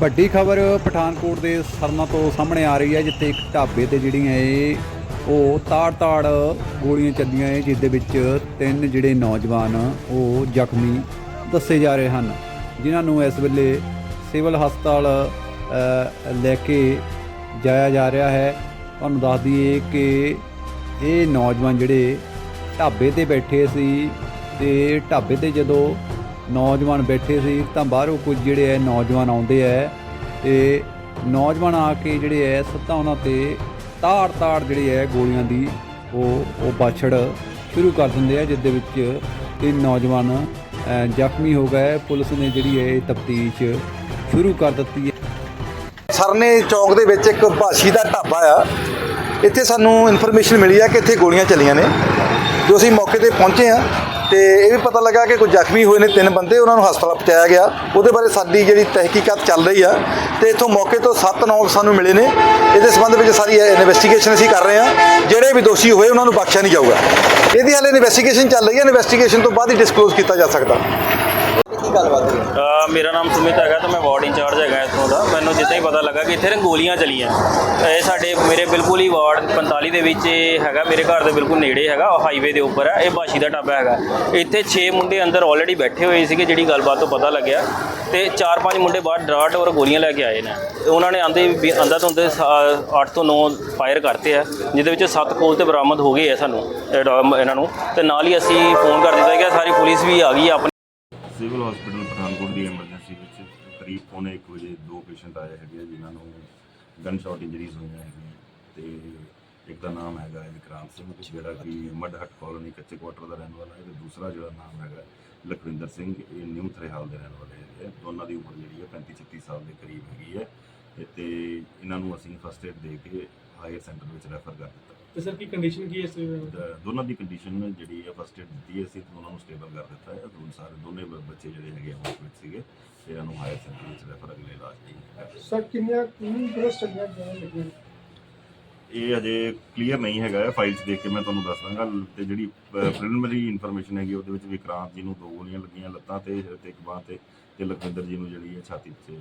ਵੱਡੀ ਖਬਰ ਪਠਾਨਕੋਟ ਦੇ ਸਰਨਾ ਤੋਂ ਸਾਹਮਣੇ ਆ ਰਹੀ ਹੈ, ਜਿੱਥੇ ਇੱਕ ਢਾਬੇ ਤੇ ਜਿਹੜੀਆਂ ਏ ਉਹ ਤਾੜ-ਤਾੜ ਗੋਲੀਆਂ ਚੱਲੀਆਂ ਏ ਜਿਸ ਦੇ ਵਿੱਚ ਤਿੰਨ ਜਿਹੜੇ ਨੌਜਵਾਨ, ਉਹ ਜ਼ਖਮੀ ਦੱਸੇ ਜਾ ਰਹੇ ਹਨ। ਜਿਨ੍ਹਾਂ ਨੂੰ ਇਸ ਵੇਲੇ ਸਿਵਲ ਹਸਪਤਾਲ ਲੈ ਕੇ ਜਾਇਆ ਜਾ ਰਿਹਾ ਹੈ। ਤੁਹਾਨੂੰ ਦੱਸ ਦਈਏ ਕਿ ਇਹ ਨੌਜਵਾਨ ਜਿਹੜੇ ਢਾਬੇ ਤੇ ਬੈਠੇ ਸੀ, ਤੇ ਢਾਬੇ ਤੇ ਜਦੋਂ ਨੌਜਵਾਨ ਬੈਠੇ ਸੀ, ਤਾਂ ਬਾਹਰੋਂ ਕੁਝ ਜਿਹੜੇ ਹੈ ਨੌਜਵਾਨ ਆਉਂਦੇ ਹੈ ਤੇ ਨੌਜਵਾਨ ਆ ਕੇ ਜਿਹੜੇ ਹੈ ਸੱਤਾਂ ਉਹਨਾਂ ਤੇ ਤਾੜ ਤਾੜ ਜਿਹੜੀ ਹੈ ਗੋਲੀਆਂ ਦੀ, ਉਹ ਉਹ ਬਾਛੜ ਸ਼ੁਰੂ ਕਰ ਦਿੰਦੇ ਆ ਜਿਸ ਦੇ ਵਿੱਚ ਤਿੰਨ ਨੌਜਵਾਨ ਜ਼ਖਮੀ ਹੋ ਗਏ। ਪੁਲਿਸ ਨੇ ਜਿਹੜੀ ਹੈ ਤਫਤੀਸ਼ ਸ਼ੁਰੂ ਕਰ ਦਿੱਤੀ ਹੈ ਸਰਨੇ ਚੌਂਕ ਦੇ ਵਿੱਚ ਇੱਕ ਭਾਸ਼ੀ ਦਾ ਢਾਬਾ ਆ। ਇੱਥੇ ਸਾਨੂੰ ਇਨਫੋਰਮੇਸ਼ਨ ਮਿਲੀ ਆ ਕਿ ਇੱਥੇ ਗੋਲੀਆਂ ਚੱਲੀਆਂ ਨੇ। ਜੋ ਅਸੀਂ ਮੌਕੇ ਤੇ ਪਹੁੰਚੇ ਆ ਤੇ ਇਹ ਵੀ ਪਤਾ ਲੱਗਾ ਕਿ ਕੋਈ ਜ਼ਖਮੀ ਹੋਏ ਨੇ ਤਿੰਨ ਬੰਦੇ, ਉਹਨਾਂ ਨੂੰ ਹਸਪਤਾਲ ਪਹੁੰਚਾਇਆ ਗਿਆ। ਉਹਦੇ ਬਾਰੇ ਸਾਡੀ ਜਿਹੜੀ ਤਹਿਕੀਕਾਤ ਚੱਲ ਰਹੀ ਆ ਤੇ ਇੱਥੋਂ ਮੌਕੇ ਤੋਂ ਸੱਤ ਨੌ ਸਾਨੂੰ ਮਿਲੇ ਨੇ। ਇਹਦੇ ਸੰਬੰਧ ਵਿੱਚ ਸਾਰੀ ਇਨਵੈਸਟੀਗੇਸ਼ਨ ਅਸੀਂ ਕਰ ਰਹੇ ਆ। ਜਿਹੜੇ ਵੀ ਦੋਸ਼ੀ ਹੋਏ, ਉਹਨਾਂ ਨੂੰ ਬਖਸ਼ਿਆ ਨਹੀਂ ਜਾਊਗਾ। ਇਹਦੀ ਹਾਲੇ ਇਨਵੈਸਟੀਗੇਸ਼ਨ ਚੱਲ ਰਹੀ ਹੈ ਇਨਵੈਸਟੀਗੇਸ਼ਨ ਤੋਂ ਬਾਅਦ ਹੀ ਡਿਸਕਲੋਜ਼ ਕੀਤਾ ਜਾ ਸਕਦਾ। ਅ, ਮੇਰਾ ਨਾਮ ਸੁਮਿਤ ਹੈਗਾ ਤੇ ਮੈਂ ਵਾਰਡ ਇੰਚਾਰਜ ਹੈਗਾ ਇੱਥੋਂ ਦਾ। ਮੈਨੂੰ ਜਿੱਦਾਂ ਹੀ ਪਤਾ ਲੱਗਾ ਕਿ ਇੱਥੇ ਨਾ ਗੋਲੀਆਂ ਚੱਲੀਆਂ। ਇਹ ਸਾਡੇ ਮੇਰੇ ਬਿਲਕੁਲ ਹੀ ਵਾਰਡ 45 ਦੇ ਵਿੱਚ ਇਹ ਹੈਗਾ ਮੇਰੇ ਘਰ ਦੇ ਬਿਲਕੁਲ ਨੇੜੇ ਹੈਗਾ ਹਾਈਵੇ ਦੇ ਉੱਪਰ ਹੈ ਇਹ ਬਾਸ਼ੀ ਦਾ ਢਾਬਾ ਹੈਗਾ। ਇੱਥੇ 6 ਮੁੰਡੇ ਅੰਦਰ ਆਲਰੇਡੀ ਬੈਠੇ ਹੋਏ ਸੀਗੇ ਜਿਹੜੀ ਗੱਲਬਾਤ ਤੋਂ ਪਤਾ ਲੱਗਿਆ। ਤੇ 4-5 ਮੁੰਡੇ ਬਾਹਰ ਡਰਾਟ ਔਰ ਗੋਲੀਆਂ ਲੈ ਕੇ ਆਏ ਨੇ। ਤੇ ਉਹਨਾਂ ਨੇ ਆਂਦੇ ਅੰਦਰ ਤੋਂ ਅੰਦਰ 8 ਤੋਂ 9 ਫਾਇਰ ਕਰਤੇ ਆ ਜਿਹਦੇ ਵਿੱਚ 7 ਕੋਲ ਤੇ ਬਰਾਮਦ ਹੋ ਗਏ ਆ ਸਾਨੂੰ ਇਹ ਡਾ- ਇਹਨਾਂ ਨੂੰ। ਤੇ ਨਾਲ ਹੀ ਅਸੀਂ ਫੋਨ ਕਰ ਦਿੱਤਾ ਗਿਆ ਸਾਰੀ ਪੁਲਿਸ ਵੀ ਆ ਗਈ ਆ ਆਪਣੀ ਸਿਵਲ ਹਸਪੀਟਲ ਪਠਾਨਕੋਟ ਦੀ ਐਮਰਜੈਂਸੀ ਵਿੱਚ ਕਰੀਬ ਪੌਣੇ 1 ਵਜੇ ਦੋ ਪੇਸ਼ੈਂਟ ਆਏ ਹੈਗੇ ਆ ਜਿਨ੍ਹਾਂ ਨੂੰ ਗਨ ਸ਼ਾਟ ਇੰਜਰੀਜ਼ ਹੋਈਆਂ ਹੈਗੀਆਂ। ਤੇ ਇੱਕ ਦਾ ਨਾਮ ਹੈਗਾ ਵਿਕਰਾਂਤ ਸਿੰਘ ਜਿਹੜਾ ਕਿ ਮਡਹਟ ਕਾਲੋਨੀ ਕੱਚੇ ਕੁਆਟਰ ਦਾ ਰਹਿਣ ਵਾਲਾ ਹੈ। ਤੇ ਦੂਸਰਾ ਜਿਹੜਾ ਨਾਮ ਹੈਗਾ ਲਖਵਿੰਦਰ ਸਿੰਘ ਇਹ ਨਿਊ ਥਰੇਹਾਲ ਦੇ ਰਹਿਣ ਵਾਲੇ ਹੈਗੇ ਦੋਨਾਂ ਦੀ ਉਮਰ ਜਿਹੜੀ ਹੈ 35 36 ਸਾਲ ਦੇ ਕਰੀਬ ਹੈਗੀ ਹੈ। ਤੇ- ਤੇ ਇਹਨਾਂ ਨੂੰ ਅਸੀਂ ਫਸਟ ਏਡ ਦੇ ਕੇ ਹਾਇਰ ਸੈਂਟਰ ਵਿੱਚ ਰੈਫਰ ਕਰ ਦਿੱਤਾ। ਤੇ ਸਰ ਕੀ ਕੰਡੀਸ਼ਨ ਕੀ ਹੈ ਇਸ ਦੋਨਾਂ ਦੀ ਕੰਡੀਸ਼ਨ ਜਿਹੜੀ ਹੈ ਫਸਟ ਏਡ ਦਿੱਤੀ ਹੈ ਅਸੀਂ ਦੋਨਾਂ ਨੂੰ ਸਟੇਬਲ ਕਰ ਦਿੱਤਾ ਹੈ। ਦੋਨ ਸਾਰੇ ਦੋਨੇ ਬ- ਬੱਚੇ ਜਿਹੜੇ ਹੈਗੇ ਹਸਪੀਟਲ ਸੀਗੇ ਤੇ ਇਹਨਾਂ ਨੂੰ ਹਾਇਰ ਸੈਂਟਰ ਵਿੱਚ ਰੈਫਰ ਅਗਲੇ ਇਲਾਜ ਲਈ ਸਰ ਕਿੰਨੀਆਂ ਕਿੰਨੀ ਬਰਸ ਚੱਲੀਆਂ ਗਈਆਂ ਲੱਗੀਆਂ ਇਹ ਅਜੇ ਕਲੀਅਰ ਨਹੀਂ ਹੈਗਾ ਹੈ। ਫਾਈਲਸ ਦੇਖ ਕੇ ਮੈਂ ਤੁਹਾਨੂੰ ਦੱਸ ਦਾਂਗਾ। ਤੇ ਜਿਹੜੀ ਪ੍ਰੀਲਿਮਿਨਰੀ ਇਨਫੋਰਮੇਸ਼ਨ ਹੈਗੀ ਉਹਦੇ ਵਿੱਚ ਵਿਕਰਾਂਤ ਜੀ ਨੂੰ ਦੋ ਗੋਲੀਆਂ ਲੱਗੀਆਂ ਲੱਤਾਂ ਤੇ ਤੇ ਇੱਕ ਬਾਹ ਤੇ ਤੇ ਲਖਵਿੰਦਰ ਜੀ ਨੂੰ ਜਿਹੜੀ ਹੈ ਛਾਤੀ 'ਚ